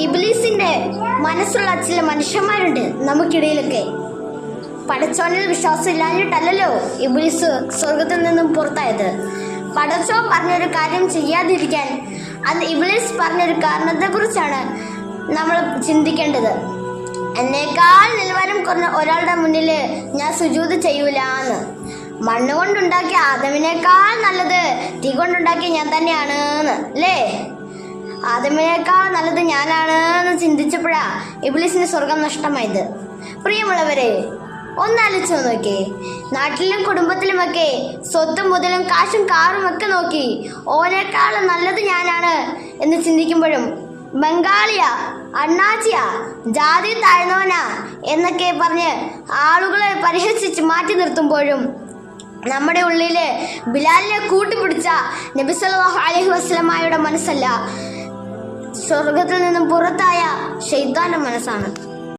ഇബിലീസിന്റെ മനസ്സുള്ള ചില മനുഷ്യന്മാരുണ്ട് നമുക്കിടയിലൊക്കെ. പടച്ചോനിൽ വിശ്വാസം ഇല്ലാഞ്ഞിട്ടല്ലോ ഇബ്ലീസ് സ്വർഗത്തിൽ നിന്നും പുറത്തായത്. പടച്ചോ പറഞ്ഞൊരു കാര്യം ചെയ്യാതിരിക്കാൻ അത് ഇബ്ലീസ് പറഞ്ഞൊരു കാരണത്തെ കുറിച്ചാണ് നമ്മൾ ചിന്തിക്കേണ്ടത്. എന്നേക്കാൾ നിലവാരം കുറഞ്ഞ ഒരാളുടെ മുന്നിൽ ഞാൻ സുജൂത് ചെയ്യൂലാന്ന്. മണ്ണ് കൊണ്ടുണ്ടാക്കിയ ആദമിനേക്കാൾ നല്ലത് തീ കൊണ്ടുണ്ടാക്കിയ ഞാൻ തന്നെയാണ് അല്ലേ? ആദമിനേക്കാൾ നല്ലത് ഞാനാണ് എന്ന് ചിന്തിച്ചപ്പോഴാ ഇബ്ലീസിന് സ്വർഗം നഷ്ടമായത്. പ്രിയമുള്ളവരെ ഒന്നാലോചിച്ച് നോക്കേ നാട്ടിലും കുടുംബത്തിലുമൊക്കെ സ്വത്തും മുതലും കാശും കാറും ഒക്കെ നോക്കി ഓനേക്കാൾ നല്ലത് ഞാനാണ് എന്ന് ചിന്തിക്കുമ്പോഴും ബംഗാളിയ അണ്ണാച്ചിയ ജാതി താഴ്ന്നവനാ എന്നൊക്കെ പറഞ്ഞ് ആളുകളെ പരിഹസിച്ച് മാറ്റി നിർത്തുമ്പോഴും നമ്മുടെ ഉള്ളിൽ ബിലാലിനെ കൂട്ടിപ്പിടിച്ച നബി അലഹി വസ്ലമായുടെ മനസ്സല്ല സ്വർഗത്തിൽ നിന്നും പുറത്തായ ശൈതാന മനസ്സാണ്.